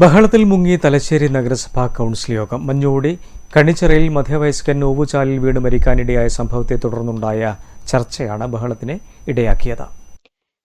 ബഹളത്തിൽ മുങ്ങി തലശ്ശേരി നഗരസഭാ കൗൺസിൽ യോഗം. മഞ്ഞോടി കണിച്ചിറയിൽ മധ്യവയസ്കൻ നോവുചാലിൽ വീണ് മരിക്കാനിടയായ സംഭവത്തെ തുടർന്നുണ്ടായ ചർച്ചയാണ് ബഹളത്തിന് ഇടയാക്കിയത്.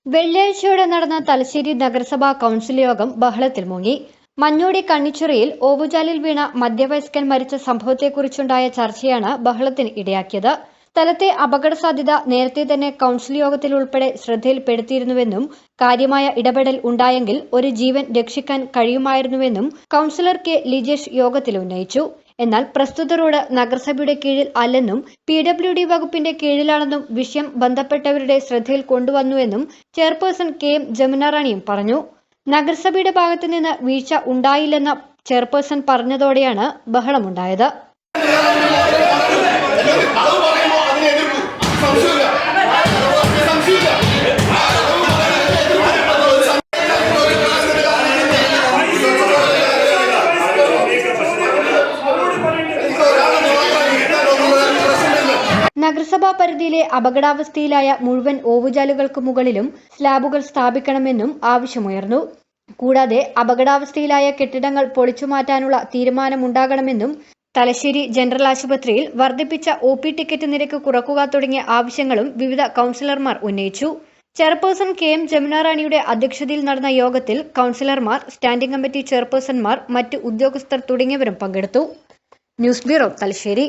വെള്ളിയാഴ്ചയോടെ നടന്ന തലശ്ശേരി നഗരസഭാ കൗൺസിൽ യോഗം ബഹളത്തിൽ മുങ്ങി. മഞ്ഞോടി കണ്ണിച്ചുറയിൽ ഓവുചാലിൽ വീണ മധ്യവയസ്കൻ മരിച്ച സംഭവത്തെക്കുറിച്ചുണ്ടായ ചർച്ചയാണ് ബഹളത്തിന് ഇടയാക്കിയത്. സ്ഥലത്തെ അപകട സാധ്യത നേരത്തെ തന്നെ കൌൺസിൽ യോഗത്തിൽ ഉൾപ്പെടെ ശ്രദ്ധയിൽപ്പെടുത്തിയിരുന്നുവെന്നും കാര്യമായ ഇടപെടൽ ഉണ്ടായെങ്കിൽ ഒരു ജീവൻ രക്ഷിക്കാൻ കഴിയുമായിരുന്നുവെന്നും കൌൺസിലർ കെ ലിജേഷ് യോഗത്തിൽ ഉന്നയിച്ചു. എന്നാൽ പ്രസ്തുത റോഡ് നഗരസഭയുടെ കീഴിൽ അല്ലെന്നും പി ഡബ്ല്യു ഡി വകുപ്പിന്റെ കീഴിലാണെന്നും വിഷയം ബന്ധപ്പെട്ടവരുടെ ശ്രദ്ധയിൽ കൊണ്ടുവന്നുവെന്നും ചെയർപേഴ്സൺ കെ എം ജമുനാറാണിയും പറഞ്ഞു. നഗരസഭയുടെ ഭാഗത്തു നിന്ന് വീഴ്ച ഉണ്ടായില്ലെന്ന ചെയർപേഴ്സൺ പറഞ്ഞതോടെയാണ് ബഹളമുണ്ടായത്. നഗരസഭാ പരിധിയിലെ അപകടാവസ്ഥയിലായ മുഴുവൻ ഓവുചാലുകൾക്ക് മുകളിലും സ്ലാബുകൾ സ്ഥാപിക്കണമെന്നും ആവശ്യമുയർന്നു. കൂടാതെ അപകടാവസ്ഥയിലായ കെട്ടിടങ്ങൾ പൊളിച്ചുമാറ്റാനുള്ള തീരുമാനമുണ്ടാകണമെന്നും തലശ്ശേരി ജനറൽ ആശുപത്രിയിൽ വർദ്ധിപ്പിച്ച ഒ പി ടിക്കറ്റ് നിരക്ക് കുറക്കുക തുടങ്ങിയ ആവശ്യങ്ങളും വിവിധ കൗൺസിലർമാർ ഉന്നയിച്ചു. ചെയർപേഴ്സൺ കെ എം ജമുനാറാണിയുടെ അധ്യക്ഷതയിൽ നടന്ന യോഗത്തിൽ കൗൺസിലർമാർ സ്റ്റാൻഡിംഗ് കമ്മിറ്റി ചെയർപേഴ്സൺമാർ മറ്റ് ഉദ്യോഗസ്ഥർ തുടങ്ങിയവരും പങ്കെടുത്തു. News bureau Thalassery.